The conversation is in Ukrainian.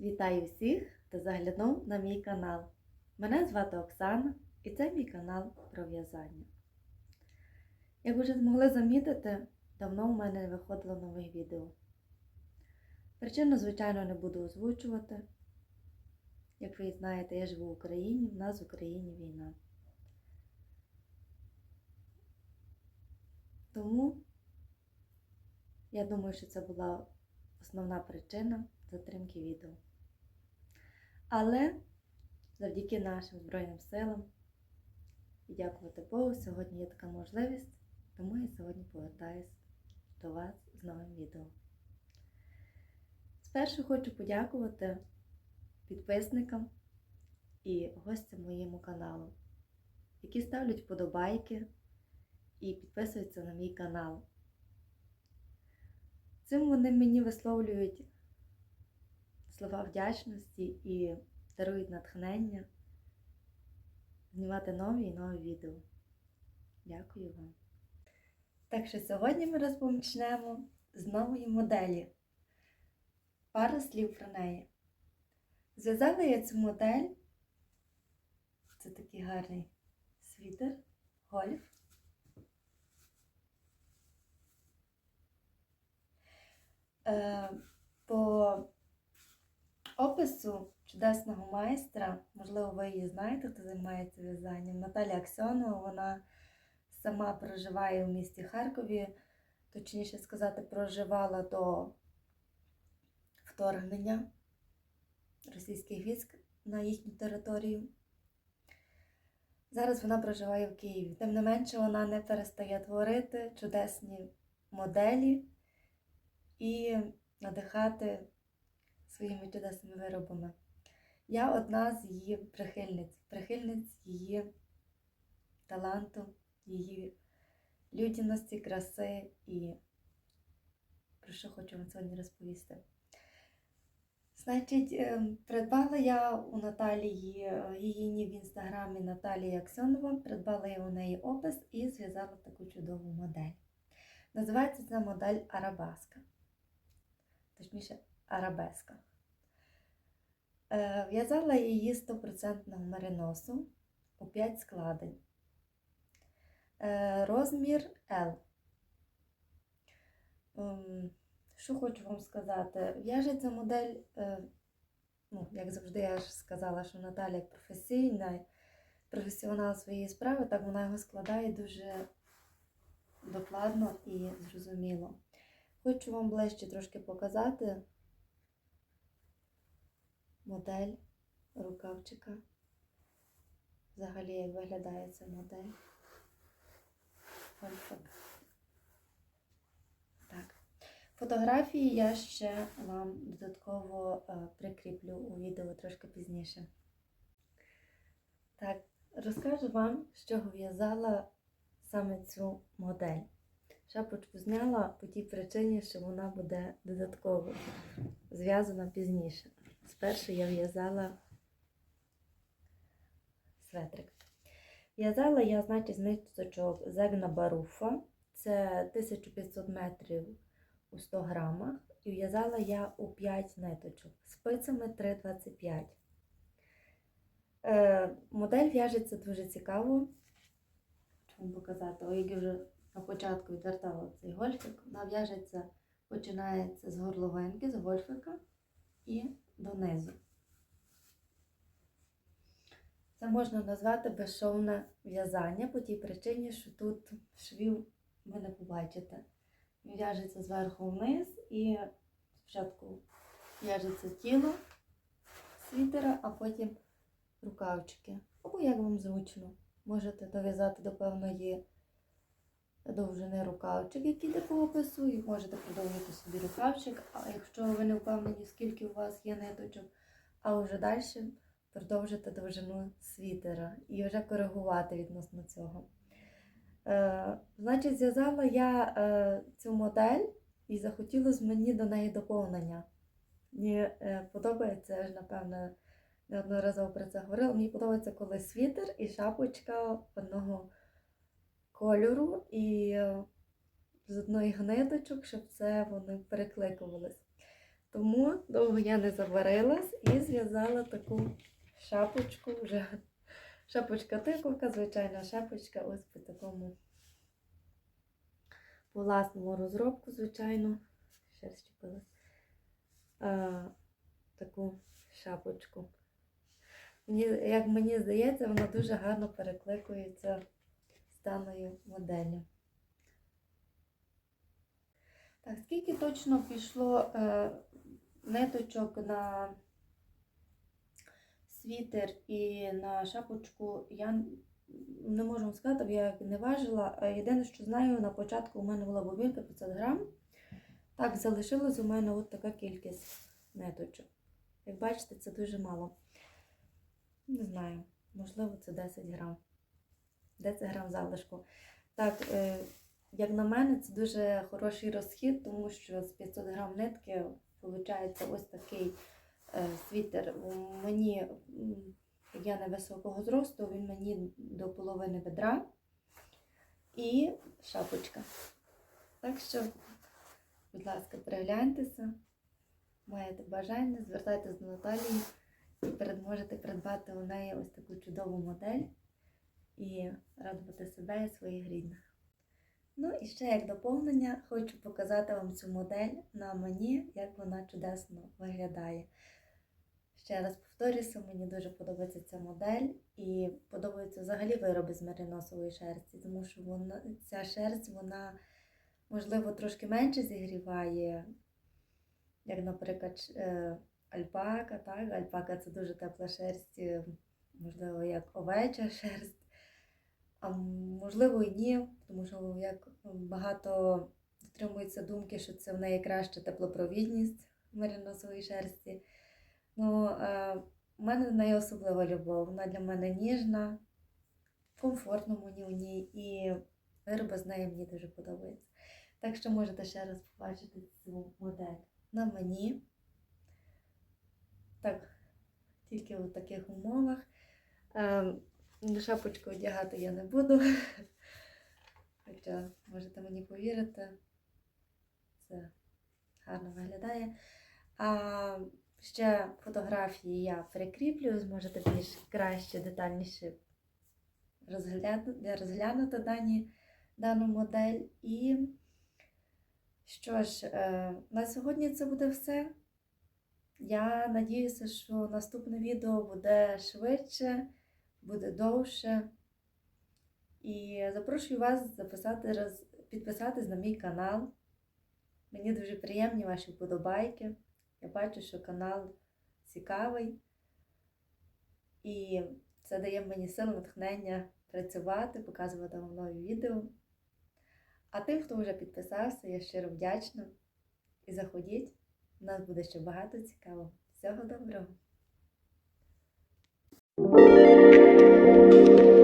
Вітаю всіх, хто заглянув на мій канал. Мене звати Оксана і це мій канал про в'язання. Як ви вже змогли замітити, давно в мене не виходило нових відео. Причину, звичайно, не буду озвучувати. Як ви знаєте, я живу в Україні, в нас в Україні війна. Тому я думаю, що це була основна причина затримки відео. Але завдяки нашим Збройним силам і дякувати Богу, сьогодні є така можливість, тому я сьогодні повертаюсь до вас з новим відео. Спершу хочу подякувати підписникам і гостям моєму каналу, які ставлять вподобайки і підписуються на мій канал. Цим вони мені висловлюють слова вдячності і дарують натхнення знімати нові і нові відео. Дякую вам. Так що сьогодні ми розпочнемо з нової моделі. Пару слів про неї. Зв'язала я цю модель. Це такий гарний світер, гольф. Е, По опису чудесного майстра, можливо, ви її знаєте, хто займається в'язанням. Наталя Аксьонова, вона сама проживає в місті Харкові, точніше сказати, проживала до вторгнення російських військ на їхню територію. Зараз вона проживає в Києві. Тим не менше, вона не перестає творити чудесні моделі і надихати своїми чудесними виробами. Я одна з її прихильниць, прихильниць її таланту, її людяності, краси і про що хочу вам сьогодні розповісти. Значить, ем, придбала я у Наталії е, її в інстаграмі Наталії Аксьонова, придбала я у неї опис і зв'язала таку чудову модель. Називається ця модель Арабаска. Точніше, арабеска. Е, В'язала її 100% мериносу у 5 складень. Е, Розмір L. Ем, Що хочу вам сказати? В'яжеться модель, е, ну, як завжди, я ж сказала, що Наталя як професійна, професіонал своєї справи, так вона його складає дуже докладно і зрозуміло. Хочу вам ближче трошки показати модель рукавчика. Взагалі, як виглядає ця модель. Ось так. Так. Фотографії я ще вам додатково е, прикріплю у відео трошки пізніше. Так, розкажу вам, з чого в'язала саме цю модель. Шапочку зняла по тій причині, що вона буде додатково зв'язана пізніше. Спершу я в'язала светрик. В'язала я, значить, з ниточок Зегна Баруфа. Це 1500 метрів у 100 грамах. І в'язала я у 5 ниточок спицями 3,25. Е, модель в'яжеться дуже цікаво. Вам показати, О, як я вже на початку відвертала цей гольфик, вона в'яжеться, починається з горловинки, з гольфика і донизу. Це можна назвати безшовне в'язання по тій причині, що тут швів ви не побачите. В'яжеться зверху вниз і спочатку в'яжеться тіло світера, а потім рукавчики. Або як вам зручно. Можете дов'язати до певної довжини рукавчик, який йде по опису, і можете продовжити собі рукавчик, а якщо ви не впевнені, скільки у вас є ниточок, а вже далі продовжити довжину світера і вже коригувати відносно цього. Е, Значить, зв'язала я е, цю модель і захотілося мені до неї доповнення. Мені е, подобається, я ж, напевно, неодноразово про це говорила. Мені подобається, коли світер і шапочка одного кольору і е, з одної гнидочок, щоб це вони перекликувались. Тому довго я не заварилась і зв'язала таку шапочку вже. Шапочка тиковка, звичайна шапочка, ось по такому по власному розробку, звичайно. Ще щепилась. Таку шапочку. Мені, як мені здається, вона дуже гарно перекликується даною моделлю. Так, скільки точно пішло е, ниточок на світер і на шапочку, я не можу вам сказати, бо я не важила. Е, Єдине, що знаю, на початку у мене була бобінка 500 грам. Так, залишилась у мене от така кількість ниточок. Як бачите, це дуже мало. Не знаю, можливо, це 10 грам. 10 грам залишку. Так, е, як на мене, це дуже хороший розхід, тому що з 500 грам нитки виходить ось такий е, світер. Мені, я невисокого зросту, він мені до половини бедра і шапочка. Так що, будь ласка, перегляньтеся, маєте бажання, звертайтеся до Наталії і перед- можете придбати у неї ось таку чудову модель і радувати себе і своїх рідних. Ну і ще як доповнення, хочу показати вам цю модель на мені, як вона чудесно виглядає. Ще раз повторюся, мені дуже подобається ця модель і подобаються взагалі вироби з мериносової шерсті, тому що вона, ця шерсть, вона, можливо, трошки менше зігріває, як, наприклад, е, альпака. Так? Альпака це дуже тепла шерсть, е, можливо, як овеча шерсть. А можливо і ні, тому що як багато дотримується думки, що це в неї краща теплопровідність мериносової шерсті. Ну, е, у мене до неї особлива любов. Вона для мене ніжна, комфортно мені у ній, і вироби з неї мені дуже подобаються. Так що можете ще раз побачити цю модель на мені. Так, тільки у таких умовах. Шапочку одягати я не буду. Хоча можете мені повірити, це гарно виглядає. А ще фотографії я прикріплю, зможете більш краще, детальніше розглянути, розглянути дані, дану модель. І що ж, е, на сьогодні це буде все. Я надіюся, що наступне відео буде швидше буде довше. І запрошую вас записати, підписатись на мій канал. Мені дуже приємні ваші вподобайки. Я бачу, що канал цікавий. І це дає мені силу натхнення працювати, показувати вам нові відео. А тим, хто вже підписався, я щиро вдячна. І заходіть, у нас буде ще багато цікавого. Всього доброго! Thank you.